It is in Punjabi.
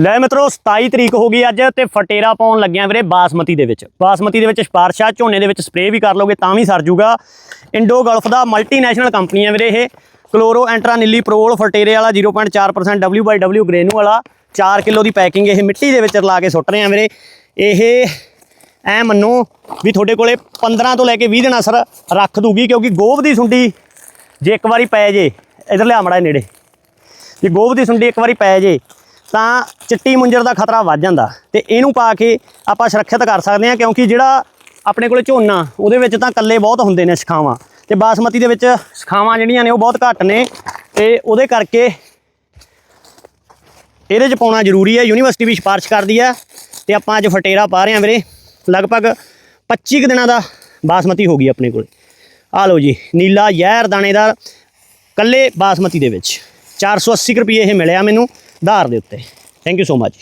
ਲੈ ਮਿੱਤਰੋ 27 ਤਰੀਕ ਹੋ ਗਈ ਅੱਜ ਤੇ ਫਟੇਰਾ ਪਾਉਣ ਲੱਗਿਆ ਵੀਰੇ ਬਾਸਮਤੀ ਦੇ ਵਿੱਚ। ਬਾਸਮਤੀ ਦੇ ਵਿੱਚ ਸਪਾਰਸ਼ਾ, ਝੋਨੇ ਦੇ ਵਿੱਚ ਸਪਰੇਅ ਵੀ ਕਰ ਲੋਗੇ ਤਾਂ ਵੀ ਸਰ ਜੂਗਾ। ਇੰਡੋ ਗਲਫ ਦਾ ਮਲਟੀਨੈਸ਼ਨਲ ਕੰਪਨੀ ਹੈ ਵੀਰੇ ਇਹ। ਕਲੋਰੋ ਐਂਟਰਾ ਨੀਲੀ ਪ੍ਰੋਲ ਫਟੇਰੇ ਵਾਲਾ 0.4% WW ਗ੍ਰੇਨੂ ਵਾਲਾ। 4 ਕਿਲੋ ਦੀ ਪੈਕਿੰਗ ਇਹ ਮਿੱਟੀ ਦੇ ਵਿੱਚ ਰਲਾ ਕੇ ਸੁੱਟ ਰਹੇ ਆ ਵੀਰੇ। ਇਹ ਐ ਮੰਨੋ ਵੀ ਤੁਹਾਡੇ ਕੋਲੇ 15 ਤੋਂ ਲੈ ਕੇ 20 ਦਿਨ ਅਸਰ ਰੱਖ ਦੂਗੀ, ਕਿਉਂਕਿ ਗੋਭ ਦੀ ਸੁੰਡੀ ਜੇ ਇੱਕ ਵਾਰੀ ਪੈ ਜੇ, ਇਧਰ ਲਿਆ ਮੜਾ ਨੇੜੇ। ਜੇ ਗੋਭ ਦੀ ਸੁੰਡੀ ਇੱਕ ਵਾਰੀ ਪੈ ਜੇ ਤਾਂ ਚਿੱਟੀ ਮੁੰਜਰ ਦਾ ਖਤਰਾ ਵੱਧ ਜਾਂਦਾ ਤੇ ਇਹਨੂੰ ਪਾ ਕੇ ਆਪਾਂ ਸੁਰੱਖਿਅਤ ਕਰ ਸਕਦੇ ਹਾਂ ਕਿਉਂਕਿ ਜਿਹੜਾ ਆਪਣੇ ਕੋਲੇ ਝੋਨਾ, ਉਹਦੇ ਵਿੱਚ ਤਾਂ ਕੱਲੇ ਬਹੁਤ ਹੁੰਦੇ ਨੇ ਸਖਾਵਾਂ ਤੇ ਬਾਸਮਤੀ ਦੇ ਵਿੱਚ ਸਖਾਵਾਂ ਜਿਹੜੀਆਂ ਨੇ ਉਹ ਬਹੁਤ ਘੱਟ ਨੇ ਤੇ ਉਹਦੇ ਕਰਕੇ ਇਹਦੇ ਚ ਪਾਉਣਾ ਜ਼ਰੂਰੀ ਹੈ, ਯੂਨੀਵਰਸਿਟੀ ਵੀ ਸਿਫਾਰਿਸ਼ ਕਰਦੀ ਹੈ ਤੇ ਆਪਾਂ ਅੱਜ ਫਟੇਰਾ ਪਾ ਰਹੇ ਹਾਂ ਵੀਰੇ, ਲਗਭਗ 25 ਕੁ ਦਿਨਾਂ ਦਾ ਬਾਸਮਤੀ ਹੋ ਗਈ ਆਪਣੇ ਕੋਲ। ਆ ਲਓ ਜੀ, ਨੀਲਾ ਜ਼ਹਿਰ ਦਾਣੇਦਾਰ ਕੱਲੇ ਬਾਸਮਤੀ ਦੇ ਵਿੱਚ 480 ਕੁ ਰੁਪਏ ਇਹ ਮਿਲਿਆ ਮੈਨੂੰ। ਧਾਰ ਦੇ ਉੱਤੇ। Thank you so much